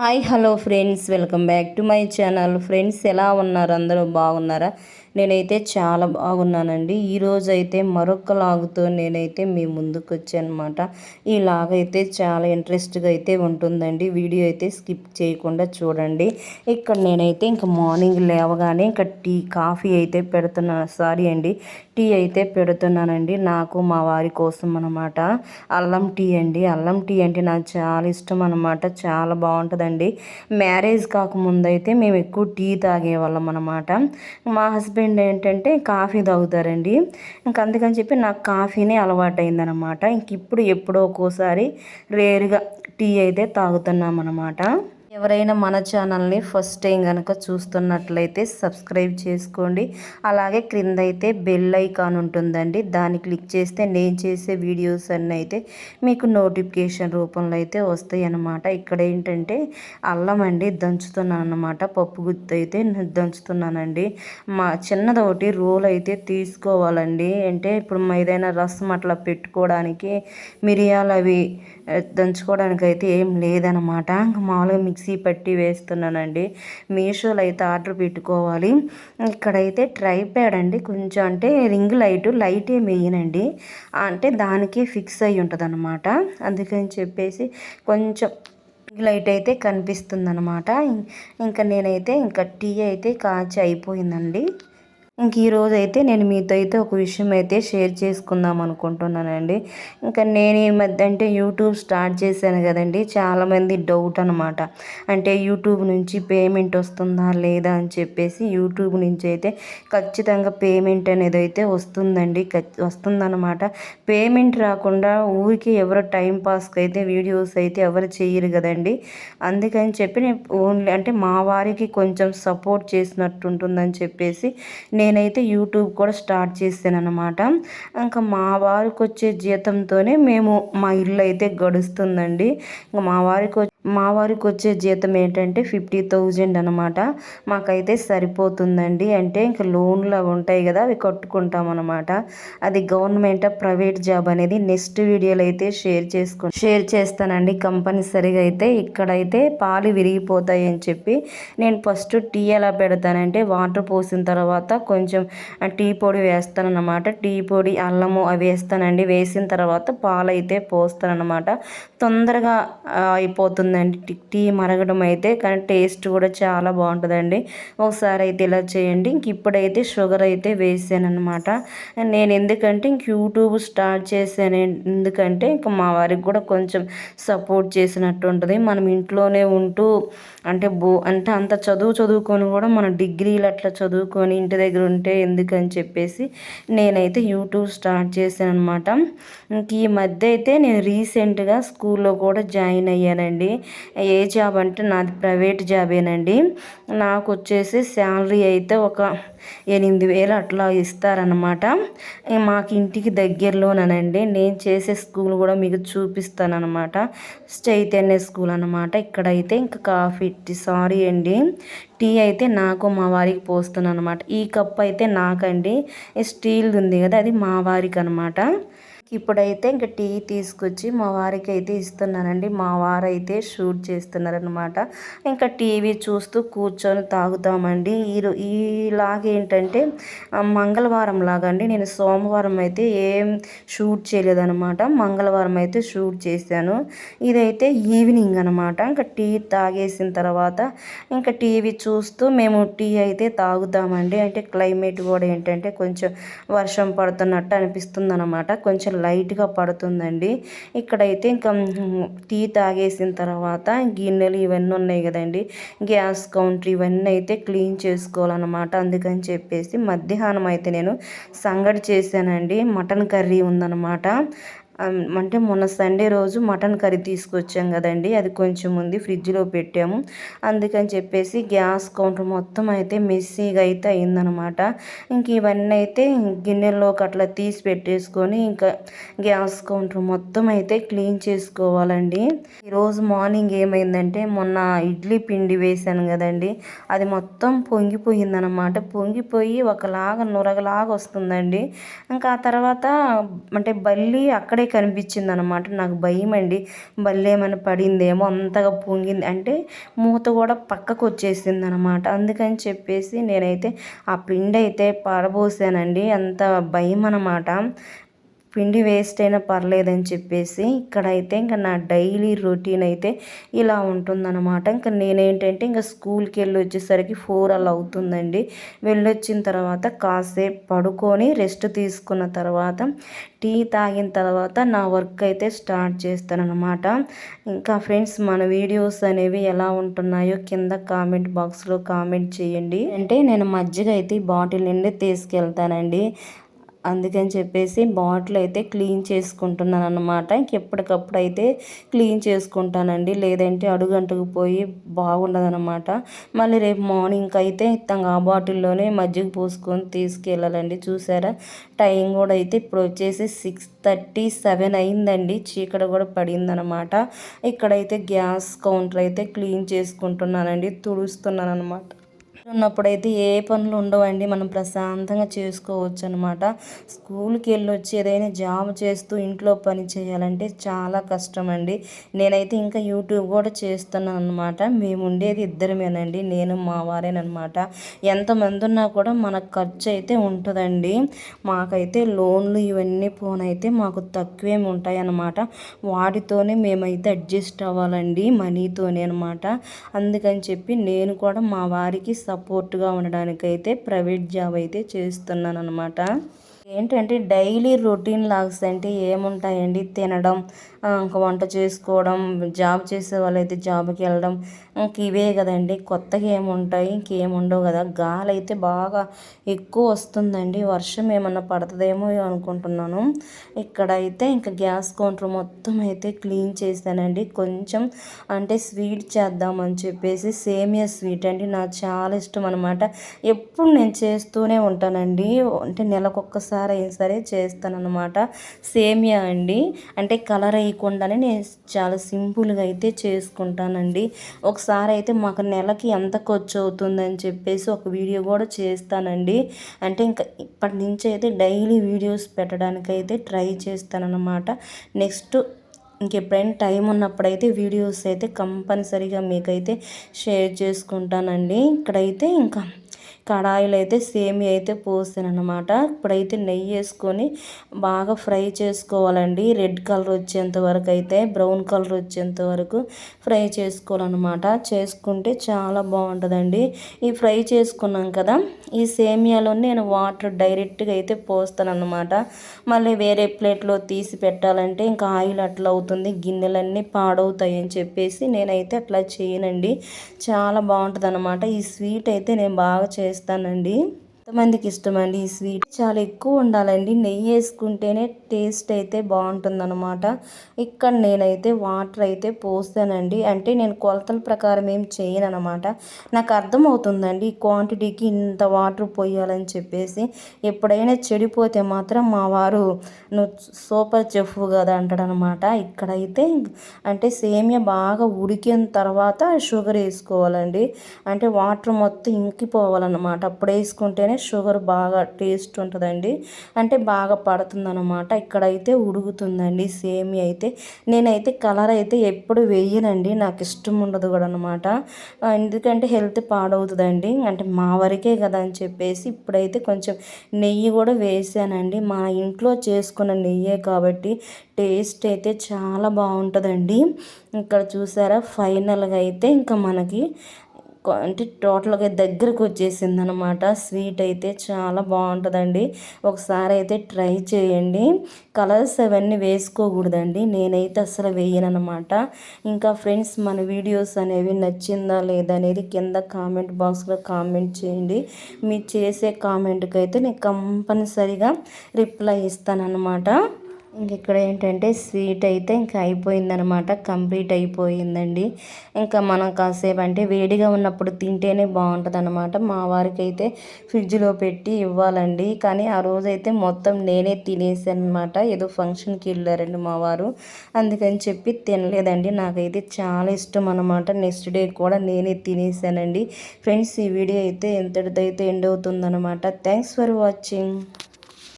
Hi hello friends welcome back to my channel. Friends ఎలా ఉన్నారు? అందరూ బాగున్నారా? నేనైతే చాలా బాగున్నానండి. ఈరోజు అయితే మరొక లాగుతో నేనైతే మీ ముందుకు వచ్చానమాట ఈ లాగ్ అయితే చాలా ఇంట్రెస్ట్గా అయితే ఉంటుందండి. వీడియో అయితే స్కిప్ చేయకుండా చూడండి. ఇక్కడ నేనైతే ఇంకా మార్నింగ్ లేవగానే ఇంకా టీ కాఫీ అయితే పెడుతున్నాను సారీ అండి టీ అయితే పెడుతున్నానండి. నాకు మా వారి కోసం అనమాట అల్లం టీ అండి. అల్లం టీ అంటే నాకు చాలా ఇష్టం అనమాట చాలా బాగుంటుందండి. మ్యారేజ్ కాకముందు అయితే మేము ఎక్కువ టీ తాగేవాళ్ళం అనమాట మా హస్బెండ్ హస్బెండ్ ఏంటంటే కాఫీ తాగుతారండి. ఇంక అందుకని చెప్పి నాకు కాఫీనే అలవాటైందనమాట ఇంక ఇప్పుడు ఎప్పుడో ఒక్కోసారి రేరుగా టీ అయితే తాగుతున్నాం అనమాట ఎవరైనా మన ఛానల్ని ఫస్ట్ టైం కనుక చూస్తున్నట్లయితే సబ్స్క్రైబ్ చేసుకోండి. అలాగే క్రింద అయితే బెల్ ఐకాన్ ఉంటుందండి. దాన్ని క్లిక్ చేస్తే నేను చేసే వీడియోస్ అన్నీ అయితే మీకు నోటిఫికేషన్ రూపంలో అయితే వస్తాయి అన్నమాట ఇక్కడ ఏంటంటే అల్లం అండి దంచుతున్నాను అనమాట పప్పు గుత్తి అయితే దంచుతున్నానండి. మా చిన్నదొకటి రోల్ అయితే తీసుకోవాలండి. అంటే ఇప్పుడు ఏదైనా రసం అట్లా పెట్టుకోవడానికి మిరియాలు అవి దంచుకోవడానికి అయితే ఏం లేదనమాట మామూలుగా మిక్సీ పట్టి వేస్తున్నానండి. మీషోలో అయితే ఆర్డర్ పెట్టుకోవాలి. ఇక్కడైతే ట్రై ప్యాడ్ అండి. కొంచెం అంటే రింగ్ లైట్ లైట్ ఏం వేయనండి అంటే దానికే ఫిక్స్ అయి ఉంటుంది అనమాట అందుకని చెప్పేసి కొంచెం లైట్ అయితే కనిపిస్తుంది అనమాట ఇంకా నేనైతే ఇంకా టీ అయితే కాచి అయిపోయిందండి. ఇంక ఈరోజు అయితే నేను మీతో అయితే ఒక విషయం అయితే షేర్ చేసుకుందాం అనుకుంటున్నానండి. ఇంకా నేను ఈ మధ్య అంటే యూట్యూబ్ స్టార్ట్ చేశాను కదండి. చాలామంది డౌట్ అనమాట అంటే యూట్యూబ్ నుంచి పేమెంట్ వస్తుందా లేదా అని చెప్పేసి యూట్యూబ్ నుంచి అయితే ఖచ్చితంగా పేమెంట్ అనేది అయితే వస్తుందండి వస్తుందన్నమాట. పేమెంట్ రాకుండా ఊరికి ఎవరు టైం పాస్కి అయితే వీడియోస్ అయితే ఎవరు చేయరు కదండి. అందుకని చెప్పి నేను ఓన్లీ అంటే మా వారికి కొంచెం సపోర్ట్ చేసినట్టు ఉంటుందని చెప్పేసి నేను నేనైతే యూట్యూబ్ కూడా స్టార్ట్ చేశాను అనమాట ఇంకా మా వారికి వచ్చే జీతంతోనే మేము మా ఇల్లు అయితే గడుస్తుందండి. ఇంకా మా వారికి మా వారికి వచ్చే జీతం ఏంటంటే ఫిఫ్టీ థౌజండ్ అనమాట మాకైతే సరిపోతుందండి. అంటే ఇంకా లోన్లు అవి ఉంటాయి కదా అవి కట్టుకుంటాం అనమాట అది గవర్నమెంట్ ప్రైవేట్ జాబ్ అనేది నెక్స్ట్ వీడియోలో అయితే షేర్ చేసుకో షేర్ చేస్తానండి. కంపల్సరీగా అయితే ఇక్కడైతే పాలు విరిగిపోతాయి అని చెప్పి నేను ఫస్ట్ టీ ఎలా పెడతానంటే వాటర్ పోసిన తర్వాత కొంచెం టీ పొడి వేస్తానన్నమాట టీ పొడి అల్లము అవి వేస్తానండి. వేసిన తర్వాత పాలు అయితే పోస్తానన్నమాట. తొందరగా అయిపోతుంది అయిపోతుందండి టీ మరగడం అయితే కానీ టేస్ట్ కూడా చాలా బాగుంటుందండి. ఒకసారి అయితే ఇలా చేయండి. ఇంక ఇప్పుడైతే షుగర్ అయితే వేసాను అనమాట నేను ఎందుకంటే ఇంక యూట్యూబ్ స్టార్ట్ చేశాను. ఎందుకంటే ఇంక మా వారికి కూడా కొంచెం సపోర్ట్ చేసినట్టు ఉంటుంది. మనం ఇంట్లోనే ఉంటూ అంటే బో అంటే అంత చదువు చదువుకొని కూడా మనం డిగ్రీలు అట్లా చదువుకొని ఇంటి దగ్గర ఉంటే ఎందుకని చెప్పేసి నేనైతే యూట్యూబ్ స్టార్ట్ చేశాను అనమాట ఇంక ఈ మధ్య అయితే నేను రీసెంట్గా స్కూల్లో కూడా జాయిన్ అయ్యానండి. ఏ జాబ్ అంటే నాది ప్రైవేట్ జాబేనండి. నాకు వచ్చేసి శాలరీ అయితే ఒక ఎనిమిది వేలు అట్లా ఇస్తారనమాట మాకు ఇంటికి దగ్గరలోనండి నేను చేసే స్కూల్ కూడా మీకు చూపిస్తానమాట చైతన్య స్కూల్ అనమాట ఇక్కడైతే ఇంకా కాఫీ సారీ అండి. టీ అయితే నాకు మా వారికి పోస్తున్నాను అనమాట ఈ కప్ అయితే నాకండి. స్టీల్ ఉంది కదా అది మా వారికి అనమాట ఇప్పుడైతే ఇంకా టీ తీసుకొచ్చి మా వారికి అయితే ఇస్తున్నానండి. మా వారైతే షూట్ చేస్తున్నారనమాట ఇంకా టీవీ చూస్తూ కూర్చొని తాగుతామండి. ఈ ఈలాగేంటంటే మంగళవారం లాగండి. నేను సోమవారం అయితే ఏం షూట్ చేయలేదనమాట మంగళవారం అయితే షూట్ చేశాను. ఇదైతే ఈవినింగ్ అనమాట ఇంకా టీ తాగేసిన తర్వాత ఇంకా టీవీ చూస్తూ మేము టీ అయితే తాగుతామండి. అంటే క్లైమేట్ కూడా ఏంటంటే కొంచెం వర్షం పడుతున్నట్టు అనిపిస్తుంది అనమాట కొంచెం లైట్గా పడుతుందండి. ఇక్కడైతే ఇంకా టీ తాగేసిన తర్వాత గిన్నెలు ఇవన్నీ ఉన్నాయి కదండి. గ్యాస్ కౌంటర్ ఇవన్నీ అయితే క్లీన్ చేసుకోవాలన్నమాట. అందుకని చెప్పేసి మధ్యాహ్నం అయితే నేను సంగడి చేశానండి. మటన్ కర్రీ ఉందన్నమాట. అంటే మొన్న సండే రోజు మటన్ కర్రీ తీసుకొచ్చాం కదండి. అది కొంచెం ఉంది ఫ్రిడ్జ్లో పెట్టాము. అందుకని చెప్పేసి గ్యాస్ కౌంటర్ మొత్తం అయితే మెస్సీగా అయితే అయిందనమాట. ఇంక ఇవన్నీ అయితే గిన్నెల్లో అట్లా తీసి పెట్టేసుకొని ఇంకా గ్యాస్ కౌంటర్ మొత్తం అయితే క్లీన్ చేసుకోవాలండి. ఈరోజు మార్నింగ్ ఏమైందంటే మొన్న ఇడ్లీ పిండి వేశాను కదండి. అది మొత్తం పొంగిపోయిందనమాట. పొంగిపోయి ఒకలాగా నురగలాగా వస్తుందండి. ఇంకా ఆ తర్వాత అంటే బల్లి అక్కడే కనిపించింది అనమాట నాకు భయం అండి బల్లేమైనా పడిందేమో అంతగా పొంగింది. అంటే మూత కూడా పక్కకు వచ్చేసింది అనమాట అందుకని చెప్పేసి నేనైతే ఆ పిండి అయితే పారబోసానండి. అంత భయం అనమాట పిండి వేస్ట్ అయినా పర్లేదని చెప్పేసి ఇక్కడైతే ఇంకా నా డైలీ రొటీన్ అయితే ఇలా ఉంటుందన్నమాట. ఇంకా నేనేంటంటే ఇంకా స్కూల్కి వెళ్ళి వచ్చేసరికి ఫోర్ అలా అవుతుందండి. వెళ్ళొచ్చిన తర్వాత కాసేపు పడుకొని రెస్ట్ తీసుకున్న తర్వాత టీ తాగిన తర్వాత నా వర్క్ అయితే స్టార్ట్ చేస్తానన్నమాట. ఇంకా ఫ్రెండ్స్ మన వీడియోస్ అనేవి ఎలా ఉంటున్నాయో కింద కామెంట్ బాక్స్లో కామెంట్ చేయండి. అంటే నేను మజ్జిగ అయితే బాటిల్ నుండి తీసుకెళ్తానండి. అందుకని చెప్పేసి బాటిల్ అయితే క్లీన్ చేసుకుంటున్నాను అనమాట ఎప్పటికప్పుడు అయితే క్లీన్ చేసుకుంటానండి. లేదంటే అడుగంటుకు పోయి బాగుండదనమాట మళ్ళీ రేపు మార్నింగ్ అయితే ఆ బాటిల్లోనే మజ్జిగ పోసుకొని తీసుకెళ్ళాలండి. చూసారా? టైం కూడా అయితే ఇప్పుడు వచ్చేసి సిక్స్ థర్టీ సెవెన్ అయిందండి. చీకటి కూడా పడిందనమాట ఇక్కడైతే గ్యాస్ కౌంటర్ అయితే క్లీన్ చేసుకుంటున్నానండి. తుడుస్తున్నాను అనమాట ఉన్నప్పుడైతే ఏ పనులు ఉండవండి. మనం ప్రశాంతంగా చేసుకోవచ్చు అనమాట స్కూల్కి వెళ్ళి వచ్చి ఏదైనా జాబ్ చేస్తూ ఇంట్లో పని చేయాలంటే చాలా కష్టం అండి నేనైతే ఇంకా యూట్యూబ్ కూడా చేస్తున్నాను అనమాట మేము ఉండేది ఇద్దరమేనండి. నేను మా వారేనమాట ఎంతమంది ఉన్నా కూడా మనకు ఖర్చు అయితే ఉంటుందండి. మాకైతే లోన్లు ఇవన్నీ పోనైతే మాకు తక్కువేమి ఉంటాయి అన్నమాట వాటితోనే మేమైతే అడ్జస్ట్ అవ్వాలండి. మనీతోనే అనమాట అందుకని చెప్పి నేను కూడా మా వారికి సపోర్ట్గా ఉండడానికైతే ప్రైవేట్ జాబ్ అయితే చేస్తున్నాను అనమాట ఏంటంటే డైలీ రొటీన్ లాగ్స్ అంటే ఏముంటాయండి? తినడం ఇంకా వంట చేసుకోవడం జాబ్ చేసే వాళ్ళైతే జాబ్కి వెళ్ళడం ఇంక ఇవే కదండి. కొత్తగా ఏముంటాయి ఇంకేముండవు కదా. గాలి అయితే బాగా ఎక్కువ వస్తుందండి. వర్షం ఏమన్నా పడుతుందేమో అనుకుంటున్నాను. ఇక్కడ అయితే ఇంకా గ్యాస్ కౌంటర్ మొత్తం అయితే క్లీన్ చేశానండి. కొంచెం అంటే స్వీట్ చేద్దామని చెప్పేసి సేమియా స్వీట్ అండి. నాకు చాలా ఇష్టం అనమాట ఎప్పుడు నేను చేస్తూనే ఉంటానండి. అంటే నెలకొక్కసారి అయినా సరే చేస్తానన్నమాట. సేమియా అండి. అంటే కలర్ వేయకుండానే నేను చాలా సింపుల్గా అయితే చేసుకుంటానండి. ఒకసారి అయితే మాకు నెలకి ఎంత ఖర్చు అవుతుందని చెప్పేసి ఒక వీడియో కూడా చేస్తానండి. అంటే ఇంకా ఇప్పటి నుంచి అయితే డైలీ వీడియోస్ పెట్టడానికైతే ట్రై చేస్తానన్నమాట. నెక్స్ట్ ఇంకెప్పుడైనా టైం ఉన్నప్పుడైతే వీడియోస్ అయితే కంపల్సరీగా మీకైతే షేర్ చేసుకుంటానండి. ఇక్కడైతే ఇంకా కడాయిలో అయితే సేమియా అయితే పోసాను అనమాట ఇప్పుడైతే నెయ్యి వేసుకొని బాగా ఫ్రై చేసుకోవాలండి. రెడ్ కలర్ వచ్చేంత వరకు అయితే బ్రౌన్ కలర్ వచ్చేంత వరకు ఫ్రై చేసుకోవాలన్నమాట. చేసుకుంటే చాలా బాగుంటుందండి. ఈ ఫ్రై చేసుకున్నాం కదా ఈ సేమియాలో నేను వాటర్ డైరెక్ట్గా అయితే పోస్తాను అనమాట మళ్ళీ వేరే ప్లేట్లో తీసి పెట్టాలంటే ఇంకా ఆయిల్ అట్లా అవుతుంది గిన్నెలన్నీ పాడవుతాయి అని చెప్పేసి నేనైతే అట్లా చేయనండి. చాలా బాగుంటుంది ఈ స్వీట్ అయితే నేను బాగా చేస్తాను చేస్తానండి. ఎంతమందికి ఇష్టమండి ఈ స్వీట్? చాలా ఎక్కువ ఉండాలండి. నెయ్యి వేసుకుంటేనే టేస్ట్ అయితే బాగుంటుందన్నమాట. ఇక్కడ నేనైతే వాటర్ అయితే పోస్తానండి. అంటే నేను కొలతల ప్రకారం ఏం చేయను అనమాట నాకు అర్థమవుతుందండి ఈ క్వాంటిటీకి ఇంత వాటర్ పోయాలని చెప్పేసి. ఎప్పుడైనా చెడిపోతే మాత్రం మా వారు నువ్వు సూపర్ చెఫ్ కదా అంటాడనమాట ఇక్కడైతే అంటే సేమియా బాగా ఉడికిన తర్వాత షుగర్ వేసుకోవాలండి. అంటే వాటర్ మొత్తం ఇంకిపోవాలన్నమాట. అప్పుడు వేసుకుంటేనే షుగర్ బాగా టేస్ట్ ఉంటుందండి. అంటే బాగా పడుతుందన్నమాట. ఇక్కడైతే ఉడుకుతుందండి. సేమి అయితే. నేనైతే కలర్ అయితే ఎప్పుడు వేయనండి. నాకు ఇష్టం ఉండదు కూడా అనమాట ఎందుకంటే హెల్త్ పాడవుతుందండి. అంటే మా వరకే కదా అని చెప్పేసి ఇప్పుడైతే కొంచెం నెయ్యి కూడా వేసానండి. మా ఇంట్లో చేసుకున్న నెయ్యే కాబట్టి టేస్ట్ అయితే చాలా బాగుంటుందండి. ఇక్కడ చూసారా? ఫైనల్గా అయితే ఇంకా మనకి అంటే టోటల్గా దగ్గరకు వచ్చేసింది అనమాట స్వీట్ అయితే చాలా బాగుంటుందండి. ఒకసారి అయితే ట్రై చేయండి. కలర్స్ అవన్నీ వేసుకోకూడదండి. నేనైతే అసలు వేయనమాట ఇంకా ఫ్రెండ్స్ మన వీడియోస్ అనేవి నచ్చిందా లేదా అనేది కింద కామెంట్ బాక్స్లో కామెంట్ చేయండి. మీరు చేసే కామెంట్కి అయితే నేను కంపల్సరిగా రిప్లై ఇస్తానన్నమాట ఇక్కడ ఏంటంటే స్వీట్ అయితే ఇంకా అయిపోయిందనమాట కంప్లీట్ అయిపోయిందండి. ఇంకా మనం కాసేపు అంటే వేడిగా ఉన్నప్పుడు తింటేనే బాగుంటుంది అనమాట మా వారికి అయితే ఫ్రిడ్జ్లో పెట్టి ఇవ్వాలండి. కానీ ఆ రోజైతే మొత్తం నేనే తినేసాను అనమాట ఏదో ఫంక్షన్కి వెళ్ళారండి మా వారు. అందుకని చెప్పి తినలేదండి. నాకైతే చాలా ఇష్టం అనమాట నెక్స్ట్ డే కూడా నేనే తినేసానండి. ఫ్రెండ్స్ ఈ వీడియో అయితే ఎంతటిదైతే ఎండ్ అవుతుందన్నమాట థ్యాంక్స్ ఫర్ వాచింగ్.